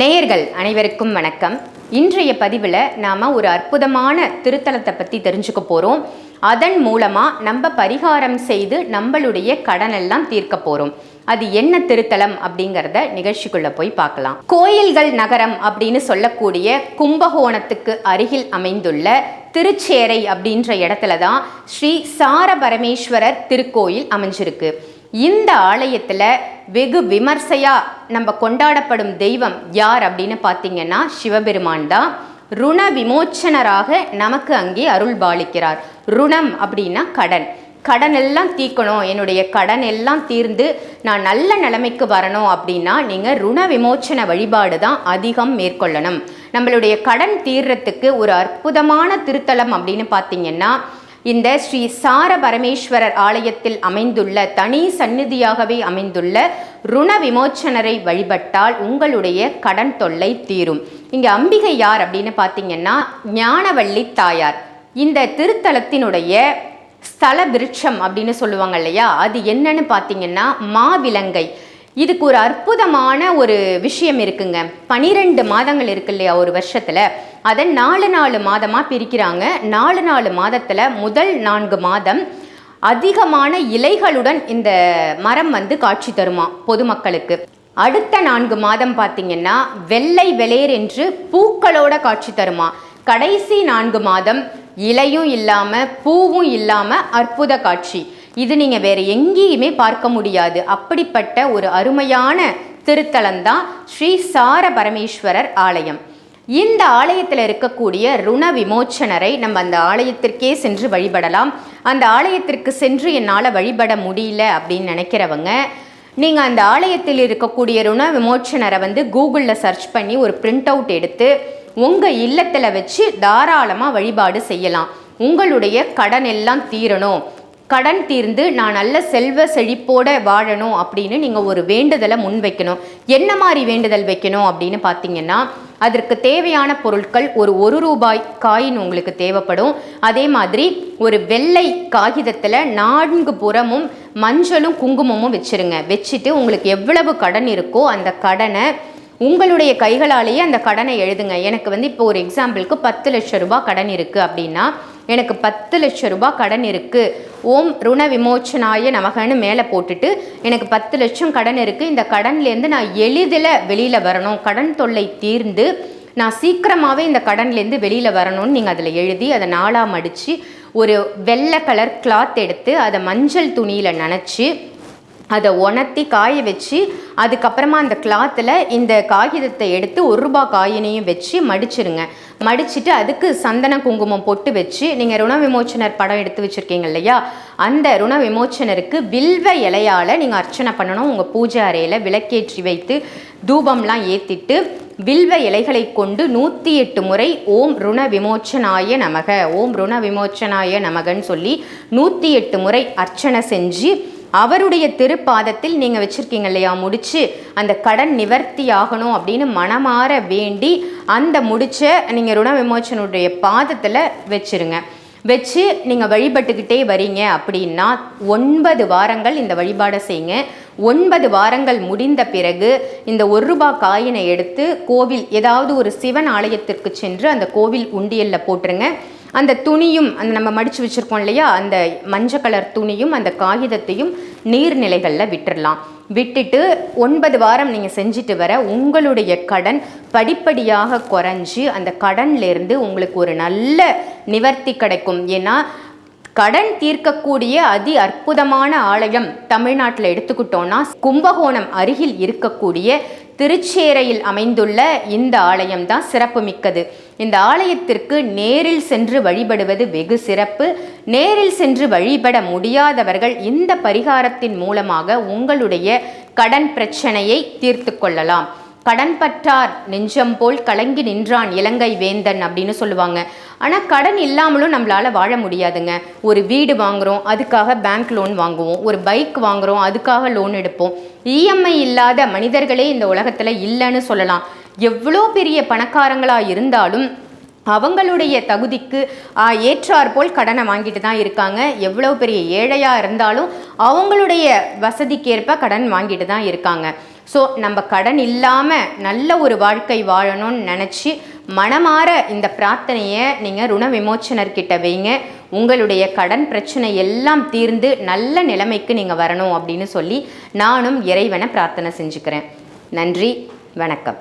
நேயர்கள் அனைவருக்கும் வணக்கம். இன்றைய பதிவில் நாம் ஒரு அற்புதமான திருத்தலத்தை பற்றி தெரிஞ்சுக்க போகிறோம் அதன் மூலமாக நம்ம பரிகாரம் செய்து நம்மளுடைய கடனெல்லாம் தீர்க்க போகிறோம் அது என்ன திருத்தலம் அப்படிங்கிறத நிகழ்ச்சிக்குள்ளே போய் பார்க்கலாம். கோயில்கள் நகரம் அப்படின்னு சொல்லக்கூடிய கும்பகோணத்துக்கு அருகில் அமைந்துள்ள திருச்சேரை அப்படின்ற இடத்துல தான் ஸ்ரீ சாரபரமேஸ்வரர் திருக்கோயில் அமைஞ்சிருக்கு. இந்த ஆலயத்தில் வெகு விமர்சையாக நம்ம கொண்டாடப்படும் தெய்வம் யார் அப்படின்னு பார்த்தீங்கன்னா சிவபெருமான் தான். ருண விமோச்சனராக நமக்கு அங்கே அருள் பாலிக்கிறார் ருணம் அப்படின்னா கடன். கடன் எல்லாம் தீர்க்கணும். என்னுடைய கடன் எல்லாம் தீர்ந்து நான் நல்ல நிலைமைக்கு வரணும் அப்படின்னா நீங்கள் ருண விமோச்சன வழிபாடு தான் அதிகம் மேற்கொள்ளணும். நம்மளுடைய கடன் தீர்றத்துக்கு ஒரு அற்புதமான திருத்தலம் அப்படின்னு பார்த்தீங்கன்னா இந்த ஸ்ரீ சார பரமேஸ்வரர் ஆலயத்தில் அமைந்துள்ள தனி சந்நிதியாகவே அமைந்துள்ள ருண விமோச்சனரை வழிபட்டால் உங்களுடைய கடன் தொல்லை தீரும். இங்கே அம்பிகை யார் அப்படின்னு பார்த்தீங்கன்னா ஞானவள்ளி தாயார். இந்த திருத்தலத்தினுடைய ஸ்தல விருட்சம் அப்படின்னு சொல்லுவாங்க இல்லையா? அது என்னன்னு பார்த்தீங்கன்னா மாவிலங்கை. இதுக்கு ஒரு அற்புதமான ஒரு விஷயம் இருக்குங்க. பனிரெண்டு மாதங்கள் இருக்கு இல்லையா ஒரு வருஷத்தில். அதை நாலு நாலு மாதமாக பிரிக்கிறாங்க. நாலு நாலு மாதத்தில் முதல் நான்கு மாதம் அதிகமான இலைகளுடன் இந்த மரம் வந்து காட்சி தருமா பொதுமக்களுக்கு. அடுத்த நான்கு மாதம் பார்த்தீங்கன்னா வெள்ளை வெளேர் என்று பூக்களோட காட்சி தருமா. கடைசி நான்கு மாதம் இலையும் இல்லாமல் பூவும் இல்லாமல் அற்புத காட்சி. இது நீங்கள் வேறு எங்கேயுமே பார்க்க முடியாது. அப்படிப்பட்ட ஒரு அருமையான திருத்தலம் தான் ஸ்ரீ சார பரமேஸ்வரர் ஆலயம். இந்த ஆலயத்தில் இருக்கக்கூடிய ருண விமோச்சனரை நம்ம அந்த ஆலயத்திற்கே சென்று வழிபடலாம். அந்த ஆலயத்திற்கு சென்று என்னால் வழிபட முடியல அப்படின்னு நினைக்கிறவங்க நீங்கள் அந்த ஆலயத்தில் இருக்கக்கூடிய ருண விமோச்சனரை வந்து கூகுளில் சர்ச் பண்ணி ஒரு பிரிண்ட் அவுட் எடுத்து உங்கள் இல்லத்தில் வச்சு தாராளமாக வழிபாடு செய்யலாம். உங்களுடைய கடன் எல்லாம் தீரணும். கடன் தீர்ந்து நான் நல்ல செல்வ செழிப்போட வாழணும் அப்படின்னு நீங்கள் ஒரு வேண்டுதலை முன் வைக்கணும் என்ன மாதிரி வேண்டுதல் வைக்கணும் அப்படின்னு பார்த்தீங்கன்னா அதற்கு தேவையான பொருட்கள் ஒரு ஒரு ரூபாய் காயின் உங்களுக்கு தேவைப்படும். அதே மாதிரி ஒரு வெள்ளை காகிதத்தில் நான்கு புறமும் மஞ்சளும் குங்குமமும் வச்சிருங்க. வச்சுட்டு உங்களுக்கு எவ்வளவு கடன் இருக்கோ அந்த கடனை உங்களுடைய கைகளாலேயே அந்த கடனை எழுதுங்க. எனக்கு வந்து இப்போ ஒரு எக்ஸாம்பிளுக்கு பத்து லட்ச ரூபாய் கடன் இருக்குது அப்படின்னா எனக்கு பத்து லட்ச ரூபாய் கடன் இருக்குது ஓம் ருண விமோச்சனாய நமகன்னு மேலே போட்டுட்டு எனக்கு பத்து லட்சம் கடன் இருக்குது இந்த கடன்லேருந்து நான் எளிதில் வெளியில் வரணும். கடன் தொல்லை தீர்ந்து நான் சீக்கிரமாகவே இந்த கடன்லேருந்து வெளியில் வரணும்னு நீங்கள் அதில் எழுதி அதை நாளாக மடித்து ஒரு வெள்ளை கலர் கிளாத் எடுத்து அதை மஞ்சள் துணியில் நனைச்சி அதை உணர்த்தி காய வச்சு அதுக்கப்புறமா அந்த கிளாத்தில் இந்த காகிதத்தை எடுத்து ஒரு ரூபா காயினையும் வச்சு மடிச்சிருங்க. மடிச்சுட்டு அதுக்கு சந்தன குங்குமம் பொட்டு வச்சு நீங்கள் ருண விமோச்சனர் படம் எடுத்து வச்சுருக்கீங்க இல்லையா? அந்த ருண விமோச்சனருக்கு வில்வ இலையால் நீங்கள் அர்ச்சனை பண்ணணும். உங்கள் பூஜை அறையில் விளக்கேற்றி வைத்து தூபம்லாம் ஏற்றிட்டு வில்வ இலைகளை கொண்டு நூற்றி எட்டு முறை ஓம் ருண விமோச்சனாய நமக ஓம் ருண விமோச்சனாய நமகன்னு சொல்லி நூற்றி எட்டு முறை அர்ச்சனை செஞ்சு அவருடைய திருப்பாதத்தில் நீங்கள் வச்சுருக்கீங்க இல்லையா? முடிச்சு அந்த கடன் நிவர்த்தி ஆகணும் அப்படின்னு மனமாற வேண்டி அந்த முடிச்ச நீங்கள் ருண விமோச்சனுடைய பாதத்தில் வச்சிருங்க. வச்சு நீங்கள் வழிபட்டுக்கிட்டே வரீங்க அப்படின்னா ஒன்பது வாரங்கள் இந்த வழிபாடை செய்யுங்க. ஒன்பது வாரங்கள் முடிந்த பிறகு இந்த ஒரு ரூபா காயினை எடுத்து கோவில் ஏதாவது ஒரு சிவன் ஆலயத்திற்கு சென்று அந்த கோவில் உண்டியலில் போட்டுருங்க. அந்த துணியும் அந்த நம்ம மடித்து வச்சுருக்கோம் இல்லையா? அந்த மஞ்சள் கலர் துணியும் அந்த காகிதத்தையும் நீர்நிலைகளில் விட்டுடலாம் விட்டுட்டு ஒன்பது வாரம் நீங்கள் செஞ்சுட்டு வர உங்களுடைய கடன் படிப்படியாக குறைஞ்சி அந்த கடன்லேருந்து உங்களுக்கு ஒரு நல்ல நிவர்த்தி கிடைக்கும். ஏன்னா கடன் தீர்க்கக்கூடிய அதி அற்புதமான ஆலயம் தமிழ்நாட்டில் எடுத்துக்கிட்டோன்னா கும்பகோணம் அருகில் இருக்கக்கூடிய திருச்சேரையில் அமைந்துள்ள இந்த ஆலயம் தான் இந்த ஆலயத்திற்கு நேரில் சென்று வழிபடுவது வெகு சிறப்பு. நேரில் சென்று வழிபட முடியாதவர்கள் இந்த பரிகாரத்தின் மூலமாக உங்களுடைய கடன் பிரச்சனையை தீர்த்து கொள்ளலாம். கடன் பற்றார் நெஞ்சம் போல் கலங்கி நின்றான் இலங்கை வேந்தன் அப்படின்னு சொல்லுவாங்க. ஆனால் கடன் இல்லாமலும் நம்மளால் வாழ முடியாதுங்க. ஒரு வீடு வாங்குகிறோம் அதுக்காக பேங்க் லோன் வாங்குவோம். ஒரு பைக் வாங்குகிறோம் அதுக்காக லோன் எடுப்போம். இஎம்ஐ இல்லாத மனிதர்களே இந்த உலகத்தில் இல்லைன்னு சொல்லலாம். எவ்வளோ பெரிய பணக்காரங்களாக இருந்தாலும் அவங்களுடைய தகுதிக்கு ஏற்றாற்போல் கடனை வாங்கிட்டு தான் இருக்காங்க. எவ்வளோ பெரிய ஏழையாக இருந்தாலும் அவங்களுடைய வசதிக்கேற்ப கடன் வாங்கிட்டு தான் இருக்காங்க. ஸோ நம்ம கடன் இல்லாமல் நல்ல ஒரு வாழ்க்கை வாழணும்னு நினச்சி மனமாற இந்த பிரார்த்தனையை நீங்கள் ருண விமோச்சனர்கிட்ட வைங்க. உங்களுடைய கடன் பிரச்சனை எல்லாம் தீர்ந்து நல்ல நிலைமைக்கு நீங்கள் வரணும் அப்படின்னு சொல்லி நானும் இறைவனை பிரார்த்தனை செஞ்சுக்கிறேன். நன்றி வணக்கம்.